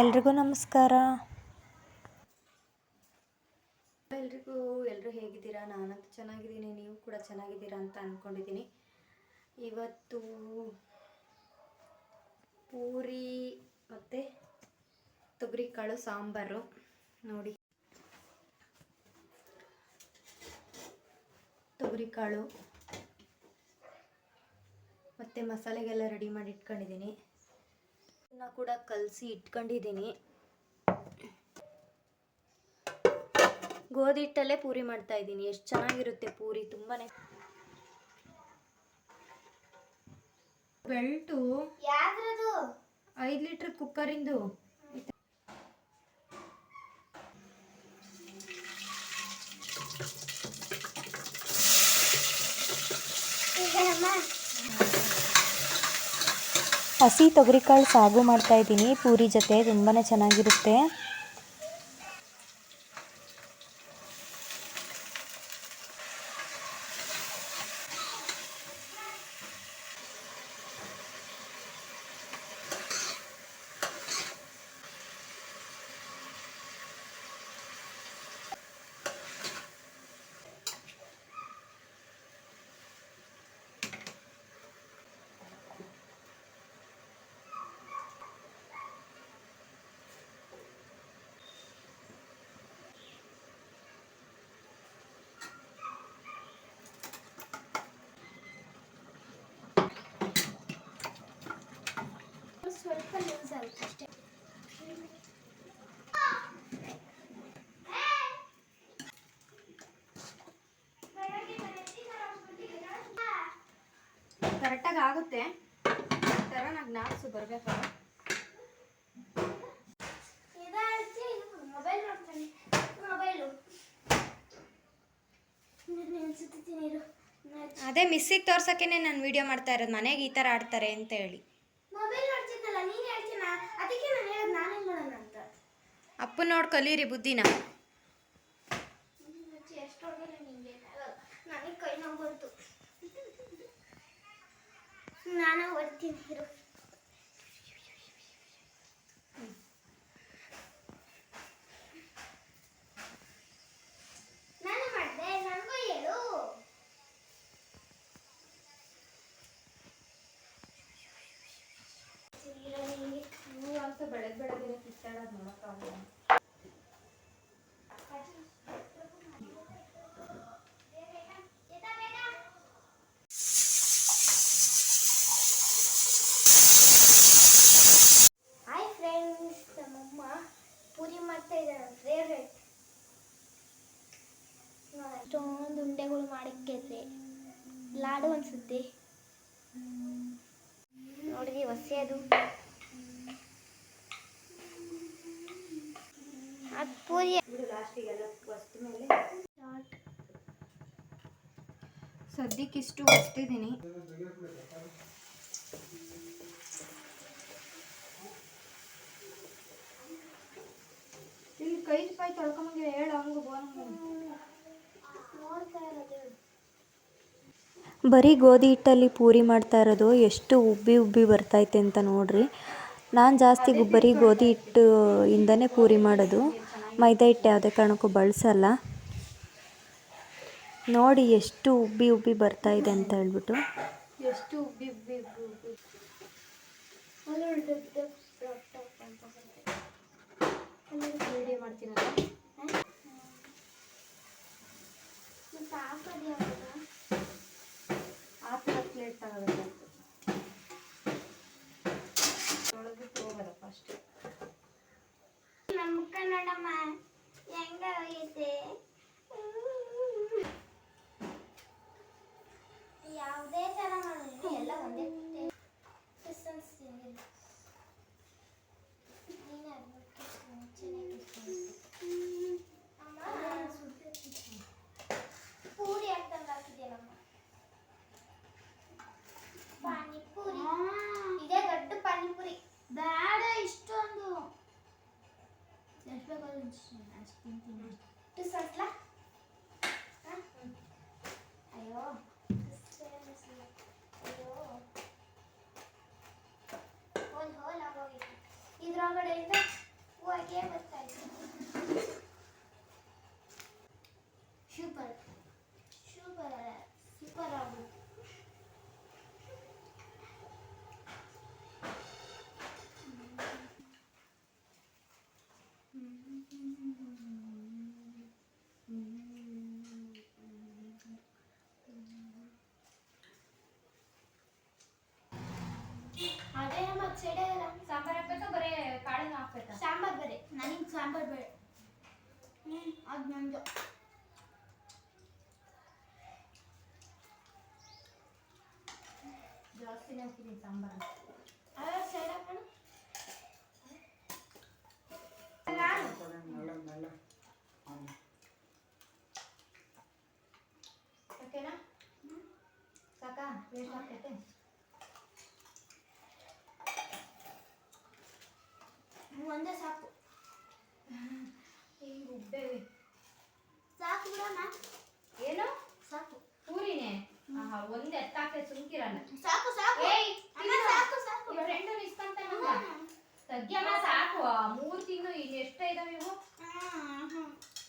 ಎಲ್ರಿಗೂ ನಮಸ್ಕಾರ. ಎಲ್ರಿಗೂ ಎಲ್ಲರೂ ಹೇಗಿದ್ದೀರಾ? ನಾನಂತೂ ಚೆನ್ನಾಗಿದ್ದೀನಿ. ನೀವು ಕೂಡ ಚೆನ್ನಾಗಿದ್ದೀರಾ ಅಂತ ಅಂದ್ಕೊಂಡಿದ್ದೀನಿ ಇವತ್ತು ಪೂರಿ ಮತ್ತು ತೊಗರಿಕಾಳು, ಸಾಂಬಾರು ನೋಡಿ. ತೊಗರಿಕಾಳು ಮತ್ತು ಮಸಾಲೆಗೆಲ್ಲ ರೆಡಿ ಮಾಡಿ ಇಟ್ಕೊಂಡಿದ್ದೀನಿ. ಇದನ್ನ ಕೂಡ ಕಲಸಿ ಇಟ್ಕೊಂಡಿದ್ದೀನಿ. ಗೋಧಿ ಹಿಟ್ಟಲ್ಲೇ ಪೂರಿ ಮಾಡ್ತಾ ಇದ್ದೀನಿ. ಎಷ್ಟು ಚೆನ್ನಾಗಿರುತ್ತೆ ಪೂರಿ ತುಂಬಾನೇ. ಬೆಲ್ಟು ಐದು ಲೀಟ್ರ್ ಕುಕ್ಕರಿಂದು ಹಸಿ ತೊಗರಿಕಾಳು ಸಾಗು ಮಾಡ್ತಾ ಇದ್ದೀನಿ. ಪೂರಿ ಜೊತೆ ತುಂಬಾ ಚೆನ್ನಾಗಿರುತ್ತೆ. ಕರೆಕ್ಟಾಗಿ ಆಗುತ್ತೆ. ಥರ ನಂಗೆ ನಾಲ್ಕು ಬರಬೇಕಲ್ಲ ಮೊಬೈಲ್ ಅದೇ, ಮಿಸ್ಸಿಗೆ ತೋರ್ಸೋಕ್ಕೇ ನಾನು ವಿಡಿಯೋ ಮಾಡ್ತಾ ಇರೋದು. ಮನೆಗೆ ಈ ಥರ ಆಡ್ತಾರೆ ಅಂತ ಹೇಳಿ. ಮೊಬೈಲ್ ನೋಡ್ತಿದ್ದಲ್ಲ ನೀನು ಹೇಳ್ತೀನ ಅದಕ್ಕೆ ನಾನು ಹೇಳೋದು ನಾನೇ ಮಾಡೋಣ ಅಂತ ಅಪ್ಪ ನೋಡಿ ಕಲೀರಿ ಬುದ್ಧಿನ. ಎಷ್ಟು ಹೊಡೆದ್ರೆ ನಿಂಗೆ ನನಗೆ ಕೈ ನೋವು ಬಂತು ನಾನು ಓದ್ತೀನಿ ಇರು ನಾನು ಮಾಡಿದೆ ನನಗೂ ಹೇಳು ನೀವು ಅಂತ ಬೆಳಗ್ಗೆ ಬೆಳಗ್ಗೆ ಕಿತ್ತಾಡೋದು ನೋಡೋಕ್ಕಾಗಲ್ಲ ಹಾಯ್ ಫ್ರೆಂಡ್ಸ್ ನಮ್ಮಮ್ಮ ಪೂರಿ ಮಾಡ್ತಾ ಇದ್ದಾರೆ ಫೇವ್ರೆಟ್ ಅಷ್ಟೊಂದು ಉಂಡೆಗಳು ಮಾಡಿಕ್ಕಿದ್ರೆ ಲಾಡು ಅನ್ಸುತ್ತೆ. ನೋಡಿದ್ರಿ ಹೊಸೆ ಅದು. ಅದು ಪೂರಿ. ಬಿಡು ಲಾಸ್ಟಿಗೆಲ್ಲ ವಸ್ತು ಮೇಲೆ ಸ್ಟಾರ್ಟ್ ಸದ್ಯಕ್ಕೆ ಇಷ್ಟು ಹೊಸ್ತಿದ್ದೀನಿ. ಇಲ್ಲಿ ಕೈ ಪೈ ತೊಳ್ಕೊಂಬಂಗೆ ಹೇಳು ಹಂಗೆ ಬೋನಂಗು ನೋಡ್ತಾ ಇರೋದು. ಬರೀ ಗೋಧಿ ಹಿಟ್ಟಲ್ಲಿ ಪೂರಿ ಮಾಡ್ತಾ ಇರೋದು ಎಷ್ಟು ಉಬ್ಬಿ ಉಬ್ಬಿ ಬರ್ತೈತೆ ಅಂತ ನೋಡ್ರಿ. ನಾನು ಜಾಸ್ತಿ ಬರೀ ಗೋಧಿ ಹಿಟ್ಟು ಇಂದನೇ ಪೂರಿ ಮಾಡೋದು. ಮೈದಾ ಹಿಟ್ಟು ಯಾವುದೇ ಕಾರಣಕ್ಕೂ ಬಳಸಲ್ಲ. ನೋಡಿ ಎಷ್ಟು ಉಬ್ಬಿ ಉಬ್ಬಿ ಬರ್ತಾ ಇದೆ ಅಂತ ಹೇಳ್ಬಿಟ್ಟು. ಎಷ್ಟು ಉಬ್ಬಿ ಉಬ್ಬಿ ಉಬ್ಬಿ. ಆ ಥರ ಪ್ಲೇಟ್ ತಗೋಬೇಕಾಗ್ತದೆ ಸಾಂಬಾರ್ ಹಾಕ್ಬೇಕಾ? ಬರೇ ಕಾಳನ್ನ ಹಾಕ್ಬೇಕಾ? ಸಾಂಬಾರ್ ಬೇರೆ. ನನಗೆ ಸಾಂಬಾರ್ ಬೇರೆ ಹ್ಞೂ ಅದು ನಂದು. ಜಾಸ್ತಿ ಸಾಂಬಾರು ಅದ ಸೈಡ್ ಹಾಕೋಣ ಓಕೆನಾ ಸಾಕಾ ವೇಸ್ಟ್ ಆಗ್ತೈತೆ ಒಂದೇ ಸಾಕು ಹಿಂಗೆ ಉಬ್ಬೇವೆ ಸಾಕು ಬಿಡೋಣ ಏನು ಸಾಕು ಪೂರಿನೇ ಆಹಾ ಒಂದ್ ಎತ್ತಾಕೆ ಸುಮ್ಕಿರಣ್ಣ ಸಾಕು ಸಾಕು. ಏಯ್ ಅಮ್ಮ, ಸಾಕು ಸಾಕು. ಫ್ರೆಂಡ್ ಇಸ್ಕೊಂತ ಮಗ ತಗ್ಯಮ್ಮ ಸಾಕು. ಮೂರು ತಿಂಗಳು ಇನ್ನು ಎಷ್ಟ ಇದಾವೆ ಇವು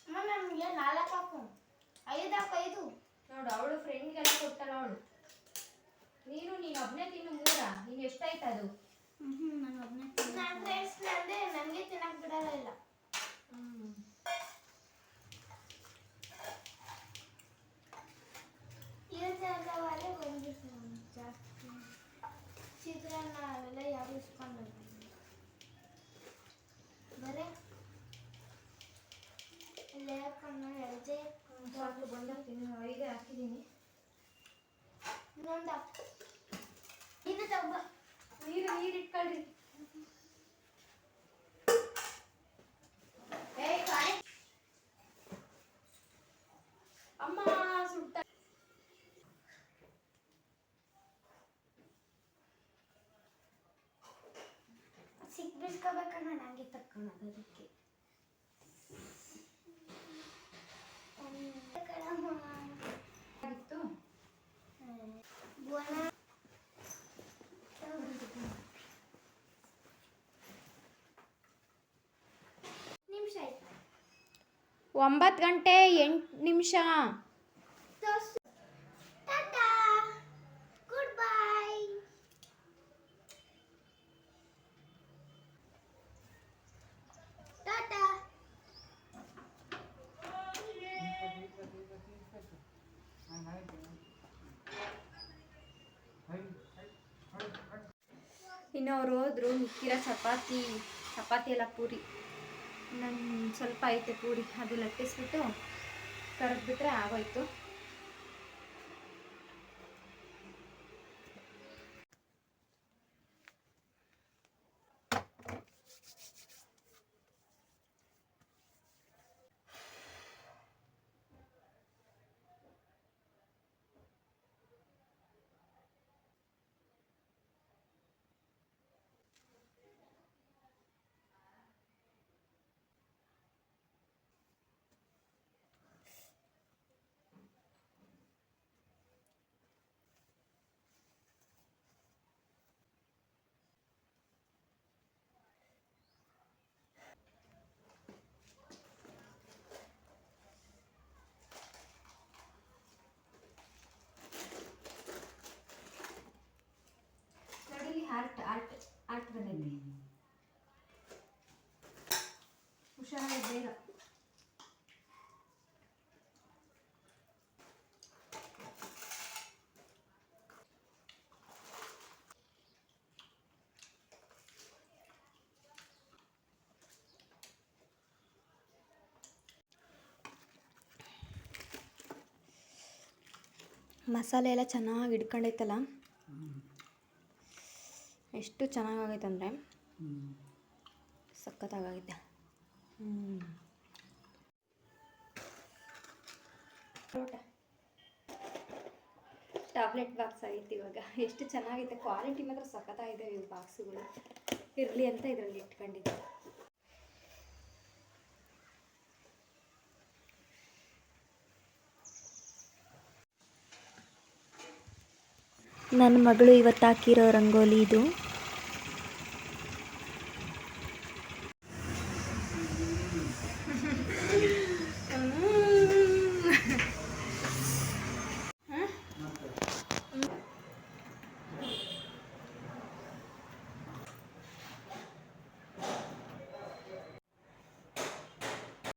ಅಮ್ಮ ನಮಗೆ ನಾಲ್ಕು ಹಾಕು. ಐದು ಹಾಕು ಐದು. ನೋಡು ಅವಳು ಫ್ರೆಂಡ್ಗೆಲ್ಲ ಕೊಟ್ಟಲ್ಲ ಅವಳು. ನೀನು ನೀನು ಒಬ್ಬನೇ ತಿನ್ನು ಮೂರ. ನೀನು ಎಷ್ಟಾಯ್ತು ಅದು ನನ್ನ ಫ್ರೆಂಡ್ಸ್ ನಂದೆ ನನಗೆ ತಿನ್ನಕ್ಕೆ ಸಾಕು ಬಂದ ಐದೇ ಹಾಕಿದೀನಿ ಇನ್ನೊಂದು ಇನ್ನು ತಗೊಂಬ ನೀರು ನೀರು ಇಟ್ಕೊಳ್ರಿ. ಅಮ್ಮ ಸುಟ್ಟ. ಸಿಕ್ಬಿಸ್ಕೋಬೇಕಣ್ಣ ನನಗೆ ತಕ್ಕೊಳ್ಳೋದು ಅದಕ್ಕೆ. ಒಂಬತ್ತು ಗಂಟೆ ಎಂಟು ನಿಮಿಷ ತೋರ್ಸು ಟಾಟಾ ಗುಡ್ ಬೈ ಟಾಟಾ ಇನ್ನು ಅವ್ರು ಹೋದ್ರು ಮಿಕ್ಕಿರೋ ಚಪಾತಿ ಚಪಾತಿ ಎಲ್ಲ ಪೂರಿ ನನ್ನ ಸ್ವಲ್ಪ ಐತೆ ಪೂರಿ ಅದು ಲಟ್ಟಿಸ್ಬಿಟ್ಟು ಕರೆದ್ಬಿಟ್ರೆ ಆಗೋಯ್ತು. ಹುಷಾರಾಗಿ ಬೇಗ ಮಸಾಲೆ ಎಲ್ಲ ಚೆನ್ನಾಗಿ ಹಿಡ್ಕೊಂಡೈತಲ್ಲ? ಎಷ್ಟು ಚೆನ್ನಾಗಾಗೈತೆ ಅಂದರೆ ಸಖತ್ತಾಗೈತೆ ಟ್ಯಾಬ್ಲೆಟ್ ಬಾಕ್ಸ್ ಆಗೈತೆ ಇವಾಗ. ಎಷ್ಟು ಚೆನ್ನಾಗಿದೆ. ಕ್ವಾಲಿಟಿ ಮಾತ್ರ ಸಖತ್ತಾಗಿದೆ ಇವು ಬಾಕ್ಸ್ಗಳು ಇರಲಿ ಅಂತ ಇದರಲ್ಲಿ ಇಟ್ಕೊಂಡಿದ್ದೆ. ನನ್ನ ಮಗಳು ಇವತ್ತು ಹಾಕಿರೋ ರಂಗೋಲಿ ಇದು.